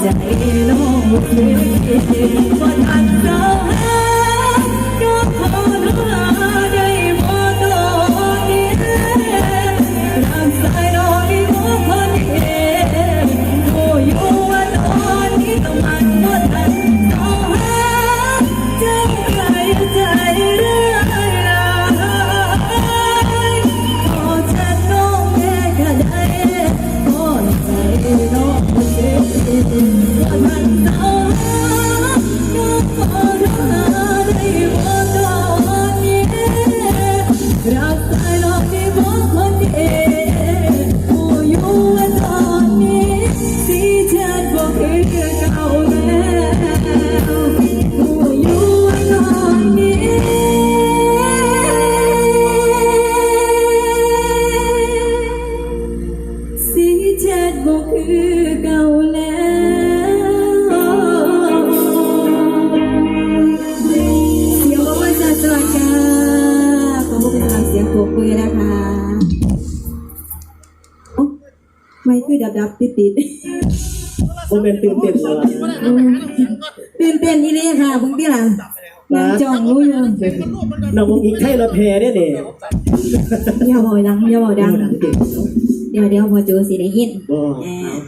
ใจลูกเสียว่าทันเราแล้ พบเป็นทางเสียงโปรบมือนะคะโอ้ไม่คือดับดับติดติดโมเมนต์ตื่นเต้นเลยๆอืมตื่นเต้นนี่เลยค่ะเพิ่งที่หลังนั่งจ้องรู้อยู่น้องอีกไทยละแพเนี่ยเด็กอย่าบอกดังอย่าบอกดังเดี๋ยวเดี๋ยวพอโจสิได้ยินบ่แอบ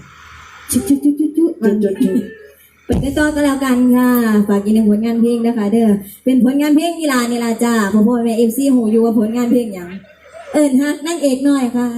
ชุดชุดชุดชุดชุดจุดจุดจุด เปิดกันต่อก็แล้วกันค่ะฝากกินในผลงานเพลงนะคะ เด้อเป็นผลงานเพลงกีฬานี่ล่ะจ้าพ่อพ่อแม่เอฟซีหูอยู่ว่าผลงานเพลงอย่างเอิญฮะนั่งเอกหน่อยค่ะ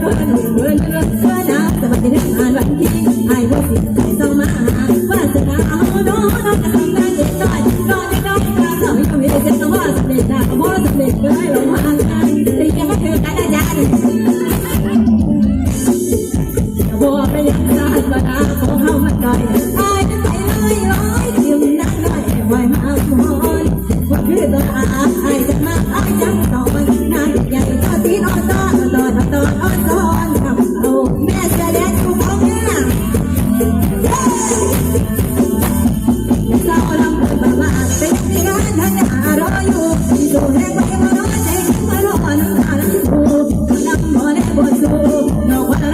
เมื่อเมื่อเมื่อเมื่อเมื่อน้ำสมัครที่งานวันที่ไอ้พวกสิใจเศร้ามาวาสนาเอาโน้น้องจะทำได้เด็กน้อยรอจะน้องตาสอยังไม่ได้เสร็จต้องว่าสำเร็จนะเพราสำเร็จก็ได้ลงมากันแต่ยังไม่เธอกันอาจารย์ No, what